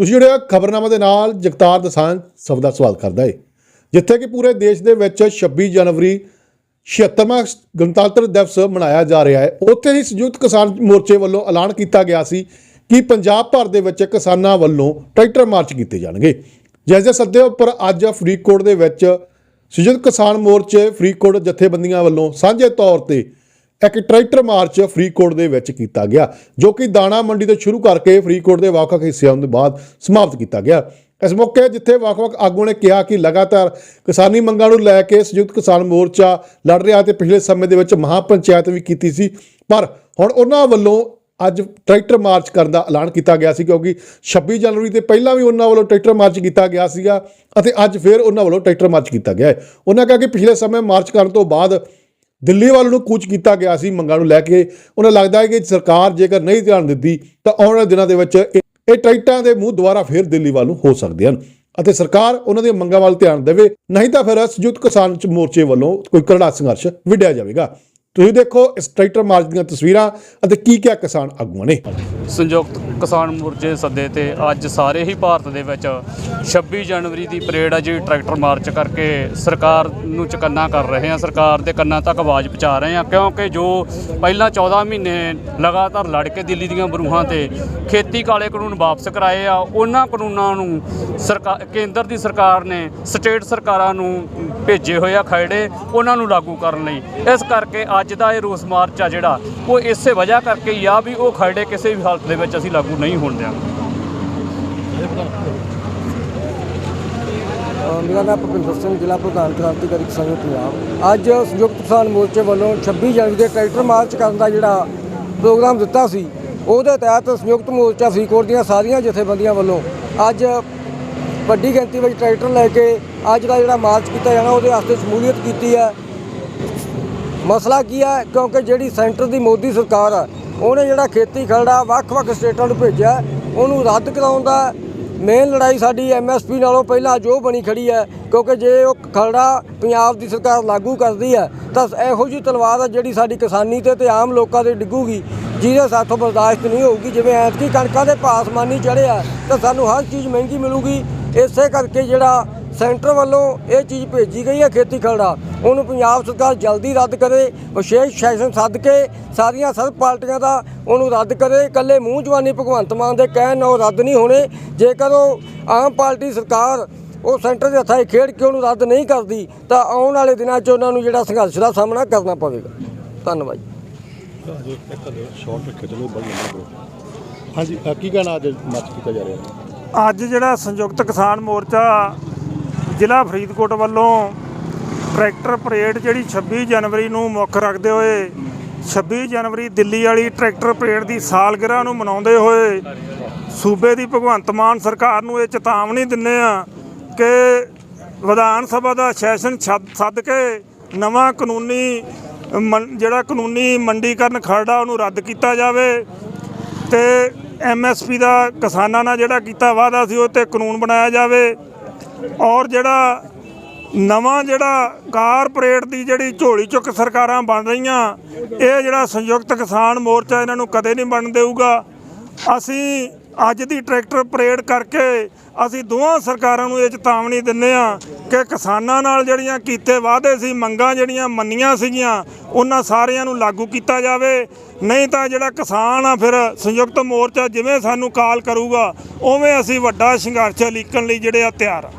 ਤੁਸੀਂ ਜਿਹੜੇ ਖਬਰਨਾਮਾ ਦੇ ਨਾਲ ਜਗਤਾਰ ਦਸਾਂਝ ਸਭ ਦਾ ਸਵਾਲ ਕਰਦਾ ਏ। ਜਿੱਥੇ ਕਿ ਪੂਰੇ ਦੇਸ਼ ਦੇ ਵਿੱਚ 26 ਜਨਵਰੀ 76ਵਾਂ ਗਣਤੰਤਰ ਦਿਵਸ ਮਨਾਇਆ ਜਾ ਰਿਹਾ ਹੈ ਉੱਥੇ ਹੀ ਸੰਯੁਕਤ ਕਿਸਾਨ ਮੋਰਚੇ ਵੱਲੋਂ ਐਲਾਨ ਕੀਤਾ ਗਿਆ ਸੀ ਕਿ ਪੰਜਾਬ ਭਰ ਦੇ ਵਿੱਚ ਕਿਸਾਨਾਂ ਵੱਲੋਂ ਟਰੈਕਟਰ ਮਾਰਚ ਕੀਤੇ ਜਾਣਗੇ। ਜਿਸ ਦੇ ਸੱਦੇ ਉੱਪਰ ਅੱਜ ਫਰੀਦਕੋਟ ਦੇ ਵਿੱਚ ਸੰਯੁਕਤ ਕਿਸਾਨ ਮੋਰਚੇ ਫਰੀਦਕੋਟ ਜਥੇਬੰਦੀਆਂ ਵੱਲੋਂ ਸਾਂਝੇ ਤੌਰ ਤੇ ਇੱਕ ਟਰੈਕਟਰ ਮਾਰਚ ਫਰੀਦਕੋਟ ਦੇ ਵਿੱਚ ਕੀਤਾ ਗਿਆ, ਜੋ ਕਿ ਦਾਣਾ ਮੰਡੀ ਤੋਂ ਸ਼ੁਰੂ ਕਰਕੇ ਫਰੀਦਕੋਟ ਦੇ ਵੱਖ-ਵੱਖ ਹਿੱਸਿਆਂ ਦੇ ਬਾਅਦ ਸਮਾਪਤ ਕੀਤਾ ਗਿਆ। ਇਸ ਮੌਕੇ ਜਿੱਥੇ ਵੱਖ-ਵੱਖ ਆਗੂਆਂ ਨੇ ਕਿਹਾ ਕਿ ਲਗਾਤਾਰ ਕਿਸਾਨੀ ਮੰਗਾਂ ਨੂੰ ਲੈ ਕੇ ਸੰਯੁਕਤ ਕਿਸਾਨ ਮੋਰਚਾ ਲੜ ਰਿਹਾ ਤੇ ਪਿਛਲੇ ਸਮੇਂ ਦੇ ਵਿੱਚ ਮਹਾ ਪੰਚਾਇਤ ਵੀ ਕੀਤੀ ਸੀ। ਪਰ ਹੁਣ ਉਹਨਾਂ ਵੱਲੋਂ ਅੱਜ ਟਰੈਕਟਰ ਮਾਰਚ ਕਰਨ ਦਾ ਐਲਾਨ ਕੀਤਾ ਗਿਆ ਸੀ, ਕਿਉਂਕਿ 26 ਜਨਵਰੀ ਤੇ ਪਹਿਲਾਂ ਵੀ ਉਹਨਾਂ ਵੱਲੋਂ ਟਰੈਕਟਰ ਮਾਰਚ ਕੀਤਾ ਗਿਆ ਸੀਗਾ ਅਤੇ ਅੱਜ ਫਿਰ ਉਹਨਾਂ ਵੱਲੋਂ ਟਰੈਕਟਰ ਮਾਰਚ ਕੀਤਾ ਗਿਆ ਹੈ। ਉਹਨਾਂ ਕਿਹਾ ਕਿ ਪਿਛਲੇ ਸਮੇਂ ਮਾਰਚ ਕਰਨ ਤੋਂ ਬਾਅਦ ਦਿੱਲੀ ਵੱਲ ਨੂੰ ਕੂਚ ਕੀਤਾ ਗਿਆ ਸੀ ਮੰਗਾਂ ਨੂੰ ਲੈ ਕੇ। ਉਹਨਾਂ ਲੱਗਦਾ ਹੈ ਕਿ ਸਰਕਾਰ ਜੇਕਰ ਨਹੀਂ ਧਿਆਨ ਦਿੱਤੀ ਤਾਂ ਆਉਣ ਵਾਲੇ ਦਿਨਾਂ ਦੇ ਵਿੱਚ ਇਹ ਟਾਈਟਾਂ ਦੇ ਮੂੰਹ ਦੁਬਾਰਾ ਫਿਰ ਦਿੱਲੀ ਵੱਲ ਨੂੰ ਹੋ ਸਕਦੇ ਹਨ। ਅਤੇ ਸਰਕਾਰ ਉਹਨਾਂ ਦੀਆਂ ਮੰਗਾਂ ਵੱਲ ਧਿਆਨ ਦੇਵੇ, ਨਹੀਂ ਤਾਂ ਫਿਰ ਸੰਯੁਕਤ ਕਿਸਾਨ ਮੋਰਚੇ ਵੱਲੋਂ ਕੋਈ ਕਰੜਾ ਸੰਘਰਸ਼ ਵਿੱਢਿਆ ਜਾਵੇਗਾ। ਤੁਸੀਂ ਦੇਖੋ ਇਸ ਟਰੈਕਟਰ ਮਾਰਚ ਦੀਆਂ ਤਸਵੀਰਾਂ ਅਤੇ ਕੀ ਕਿਹਾ ਕਿਸਾਨ ਆਗੂਆਂ ਨੇ। ਸੰਯੁਕਤ ਕਿਸਾਨ ਮੋਰਚੇ ਸੱਦੇ ਤੇ ਅੱਜ ਸਾਰੇ ਹੀ ਭਾਰਤ ਦੇ ਵਿੱਚ 26 ਜਨਵਰੀ ਦੀ ਪਰੇਡ ਆ ਜਿਹੜੀ ਟਰੈਕਟਰ ਮਾਰਚ ਕਰਕੇ। ਸਰਕਾਰ ਨੂੰ ਚਕੰਨਾ ਕਰ ਰਹੇ ਆ, ਸਰਕਾਰ ਦੇ ਕੰਨਾਂ ਤੱਕ ਆਵਾਜ਼ ਪਹੁੰਚਾ ਰਹੇ ਆ, ਕਿਉਂਕਿ ਜੋ ਪਹਿਲਾਂ 14 ਮਹੀਨੇ ਲਗਾਤਾਰ ਲੜ ਕੇ ਦਿੱਲੀ ਦੀਆਂ ਬਰੂਹਾਂ ਤੇ ਖੇਤੀ ਕਾਲੇ ਕਾਨੂੰਨ ਵਾਪਸ ਕਰਾਏ ਆ, ਉਹਨਾਂ ਕਾਨੂੰਨਾਂ ਨੂੰ ਸਰਕਾਰ ਕੇਂਦਰ ਦੀ ਸਰਕਾਰ ਨੇ, ਸਟੇਟ ਸਰਕਾਰਾਂ ਨੂੰ ਭੇਜੇ ਹੋਏ ਆ ਖਰੜੇ, ਉਹਨਾਂ ਨੂੰ ਲਾਗੂ ਕਰਨ ਲਈ। ਇਸ ਕਰਕੇ ਅੱਜ ਦਾ ਇਹ ਰੋਸ ਮਾਰਚ ਆ ਜਿਹੜਾ, ਉਹ ਇਸੇ ਵਜ੍ਹਾ ਕਰਕੇ ਹੀ ਆ ਵੀ ਉਹ ਖਰੜੇ ਕਿਸੇ ਵੀ ਹਾਲਤ ਦੇ ਵਿੱਚ ਅਸੀਂ ਲਾਗੂ ਨਹੀਂ ਹੋਣ ਦਿਆਂਗੇ ਮੇਰਾ ਨਾਮ ਭੁਪਿੰਦਰ ਸਿੰਘ, ਜ਼ਿਲ੍ਹਾ ਪ੍ਰਧਾਨ ਕ੍ਰਾਂਤੀਕਾਰੀ ਕਿਸਾਨ ਪੰਜਾਬ। ਅੱਜ ਸੰਯੁਕਤ ਕਿਸਾਨ ਮੋਰਚੇ ਵੱਲੋਂ 26 ਜਨਵਰੀ ਦੇ ਟਰੈਕਟਰ ਮਾਰਚ ਕਰਨ ਦਾ ਜਿਹੜਾ ਪ੍ਰੋਗਰਾਮ ਦਿੱਤਾ ਸੀ, ਉਹਦੇ ਤਹਿਤ ਸੰਯੁਕਤ ਮੋਰਚਾ ਫਰੀਦਕੋਟ ਦੀਆਂ ਸਾਰੀਆਂ ਜਥੇਬੰਦੀਆਂ ਵੱਲੋਂ ਅੱਜ ਵੱਡੀ ਗਿਣਤੀ ਵਿੱਚ ਟਰੈਕਟਰ ਲੈ ਕੇ ਅੱਜ ਦਾ ਜਿਹੜਾ ਮਾਰਚ ਕੀਤਾ ਜਾਣਾ, ਉਹਦੇ ਵਾਸਤੇ ਸ਼ਮੂਲੀਅਤ ਕੀਤੀ ਹੈ। ਮਸਲਾ ਕੀ ਹੈ ਕਿਉਂਕਿ ਜਿਹੜੀ ਸੈਂਟਰ ਦੀ ਮੋਦੀ ਸਰਕਾਰ ਆ, ਉਹਨੇ ਜਿਹੜਾ ਖੇਤੀ ਖਰੜਾ ਵੱਖ-ਵੱਖ ਸਟੇਟਾਂ ਨੂੰ ਭੇਜਿਆ, ਉਹਨੂੰ ਰੱਦ ਕਰਾਉਣ ਦਾ ਮੇਨ ਲੜਾਈ ਸਾਡੀ ਐਮਐਸਪੀ ਨਾਲੋਂ ਪਹਿਲਾਂ ਜੋ ਬਣੀ ਖੜੀ ਹੈ ਕਿਉਂਕਿ ਜੇ ਉਹ ਖਰੜਾ ਪੰਜਾਬ ਦੀ ਸਰਕਾਰ ਲਾਗੂ ਕਰਦੀ ਹੈ ਤਾਂ ਇਹੋ ਜਿਹੀ ਤਲਵਾਰ ਆ ਜਿਹੜੀ ਸਾਡੀ ਕਿਸਾਨੀ ਤੇ ਤੇ ਆਮ ਲੋਕਾਂ ਤੇ ਡਿੱਗੂਗੀ, ਜਿਹਦੇ ਸਾਥੋਂ ਬਰਦਾਸ਼ਤ ਨਹੀਂ ਹੋਊਗੀ। ਜਿਵੇਂ ਐਤਕੀ ਕਣਕਾਂ ਦੇ ਭਾਅ ਅਸਮਾਨੀ ਚੜ੍ਹਿਆ ਤਾਂ ਸਾਨੂੰ ਹਰ ਚੀਜ਼ ਮਹਿੰਗੀ ਮਿਲੂਗੀ। ਇਸੇ ਕਰਕੇ ਜਿਹੜਾ ਸੈਂਟਰ ਵੱਲੋਂ ਇਹ ਚੀਜ਼ ਭੇਜੀ ਗਈ ਹੈ ਖੇਤੀ ਖਰੜਾ ਉਹਨੂੰ ਪੰਜਾਬ ਸਰਕਾਰ ਜਲਦੀ ਰੱਦ ਕਰੇ ਵਿਸ਼ੇਸ਼ ਸੈਸ਼ਨ ਸੱਦ ਕੇ ਸਾਰੀਆਂ ਸਰਬ ਪਾਰਟੀਆਂ ਦਾ ਉਹਨੂੰ ਰੱਦ ਕਰੇ। ਇਕੱਲੇ ਮੂੰਹ ਜਵਾਨੀ ਭਗਵੰਤ ਮਾਨ ਦੇ ਕਹਿਣ ਨਾਲ ਉਹ ਰੱਦ ਨਹੀਂ ਹੋਣੇ। ਜੇਕਰ ਉਹ ਆਮ ਪਾਰਟੀ ਸਰਕਾਰ ਉਹ ਸੈਂਟਰ ਦੇ ਹੱਥਾਂ 'ਚ ਖੇਡ ਕੇ ਉਹਨੂੰ ਰੱਦ ਨਹੀਂ ਕਰਦੀ ਤਾਂ ਆਉਣ ਵਾਲੇ ਦਿਨਾਂ 'ਚ ਉਹਨਾਂ ਨੂੰ ਜਿਹੜਾ ਸੰਘਰਸ਼ ਦਾ ਸਾਹਮਣਾ ਕਰਨਾ ਪਵੇਗਾ। ਧੰਨਵਾਦ ਜੀ। ਹਾਂਜੀ ਕੀ ਕਹਿਣਾ ਅੱਜ ਮਾਰਚ ਕੀਤਾ ਜਾ ਰਿਹਾ? ਹੈ ਅੱਜ ਜਿਹੜਾ ਸੰਯੁਕਤ ਕਿਸਾਨ ਮੋਰਚਾ ਜ਼ਿਲ੍ਹਾ ਫਰੀਦਕੋਟ ਵੱਲੋਂ ਟਰੈਕਟਰ ਪਰੇਡ ਜਿਹੜੀ 26 ਜਨਵਰੀ ਨੂੰ ਮੁੱਖ ਰੱਖਦੇ ਹੋਏ 26 ਜਨਵਰੀ ਦਿੱਲੀ ਵਾਲੀ ਟਰੈਕਟਰ ਪਰੇਡ ਦੀ ਸਾਲਗਿਰਹ ਨੂੰ ਮਨਾਉਂਦੇ ਹੋਏ, ਸੂਬੇ ਦੀ ਭਗਵੰਤ ਮਾਨ ਸਰਕਾਰ ਨੂੰ ਇਹ ਚੇਤਾਵਨੀ ਦਿੰਦੇ ਆ ਕਿ ਵਿਧਾਨ ਸਭਾ ਦਾ ਸੈਸ਼ਨ ਛੱਡ- ਸੱਦ ਕੇ ਨਵਾਂ ਕਾਨੂੰਨੀ ਮੰ- ਜਿਹੜਾ ਕਾਨੂੰਨੀ ਮੰਡੀਕਰਨ ਖਰੜਾ ਉਹਨੂੰ ਰੱਦ ਕੀਤਾ ਜਾਵੇ ਤੇ ਐਮਐਸਪੀ ਦਾ ਕਿਸਾਨਾਂ ਨਾਲ ਜਿਹੜਾ ਕੀਤਾ ਵਾਅਦਾ ਸੀ ਉਹ ਤੇ ਕਾਨੂੰਨ ਬਣਾਇਆ ਜਾਵੇ ਔਰ ਜਿਹੜਾ ਨਵਾਂ ਜਿਹੜਾ ਕਾਰਪੋਰੇਟ ਦੀ ਜਿਹੜੀ ਝੋਲੀ ਚੁੱਕ ਸਰਕਾਰਾਂ ਬਣ ਰਹੀਆਂ, ਇਹ ਜਿਹੜਾ ਸੰਯੁਕਤ ਕਿਸਾਨ ਮੋਰਚਾ ਇਹਨਾਂ ਨੂੰ ਕਦੇ ਨਹੀਂ ਬਣ ਦੇਊਗਾ। ਅਸੀਂ ਅੱਜ ਦੀ ਟਰੈਕਟਰ ਪਰੇਡ ਕਰਕੇ ਅਸੀਂ ਦੋਹਾਂ ਸਰਕਾਰਾਂ ਨੂੰ ਇਹ ਚੇਤਾਵਨੀ ਦਿੰਨੇ ਆ ਕਿ ਕਿਸਾਨਾਂ ਨਾਲ ਜਿਹੜੀਆਂ ਕੀਤੇ ਵਾਅਦੇ ਸੀ, ਮੰਗਾਂ ਜਿਹੜੀਆਂ ਮੰਨੀਆਂ ਸੀਗੀਆਂ, ਉਹਨਾਂ ਸਾਰਿਆਂ ਨੂੰ ਲਾਗੂ ਕੀਤਾ ਜਾਵੇ। ਨਹੀਂ ਤਾਂ ਜਿਹੜਾ ਕਿਸਾਨ ਆ ਫਿਰ ਸੰਯੁਕਤ ਮੋਰਚਾ ਜਿਵੇਂ ਸਾਨੂੰ ਕਾਲ ਕਰੂਗਾ, ਉਵੇਂ ਅਸੀਂ ਵੱਡਾ ਸੰਘਰਸ਼ ਲੀਕਣ ਲਈ ਜਿਹੜੇ ਆ ਤਿਆਰ ਆ।